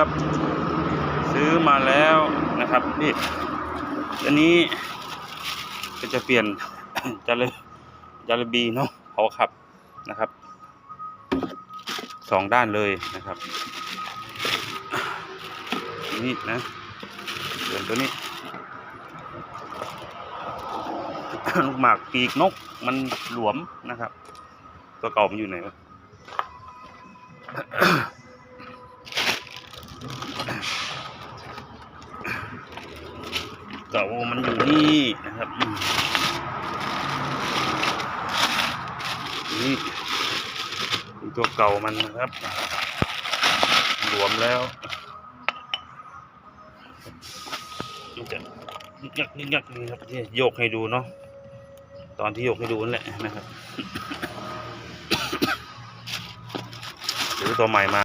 ครับ ซื้อมาแล้วนะครับนี่อันนี้ก็จะเปลี่ยนจาระจารบีเนาะเขาขับนะครับสองด้านเลยนะครับนี่นะส่วนตัวนี้ลูกหมากปีกนกมันหลวมนะครับ ตัวเก่ามันอยู่ไหนวะ เก่ามันอยู่นี่นะครับนี่ตัวเก่ามันนะครับ หลวมแล้วมันจะยึกยักยักนี่ครับที่โยกให้ดูเนาะตอนที่โยกให้ดูนั่นแหละนะครับหรือตัวใหม่มา